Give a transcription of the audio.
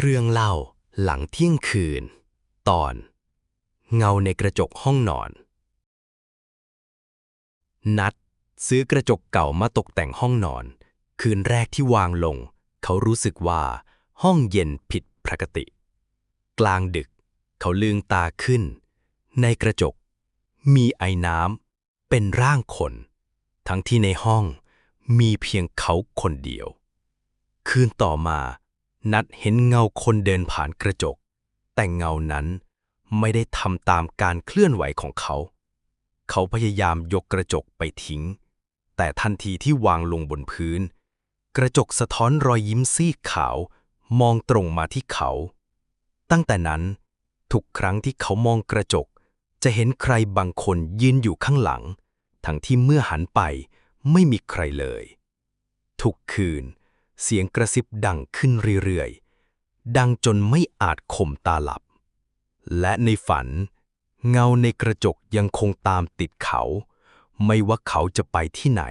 เรื่องเล่าหลังเที่ยงคืน ตอน เงาในกระจกห้องนอน นัดซื้อกระจกเก่ามาตกแต่งห้องนอน คืนแรกที่วางลง เขารู้สึกว่าห้องเย็นผิดปกติ กลางดึก เขาลืมตาขึ้น ในกระจก มีไอ้น้ำเป็นร่างคน ทั้งที่ในห้องมีเพียงเขาคนเดียว คืนต่อมา นัดเห็นเงาคนเดินผ่านกระจก แต่เงานั้นไม่ได้ทำตามการเคลื่อนไหวของเขา เขาพยายามยกกระจกไปทิ้ง แต่ทันทีที่วางลงบนพื้น กระจกสะท้อนรอยยิ้มซีดขาว มองตรงมาที่เขา ตั้งแต่นั้น ทุกครั้งที่เขามองกระจก จะเห็นใครบางคนยืนอยู่ข้างหลัง ทั้งที่เมื่อหันไปไม่มีใครเลย ทุกคืน เสียงกระซิบดังขึ้นเรื่อยๆ ดังจนไม่อาจข่มตาหลับ และในฝัน เงาในกระจกยังคงตามติดเขา ไม่ว่าเขาจะไปที่ไหน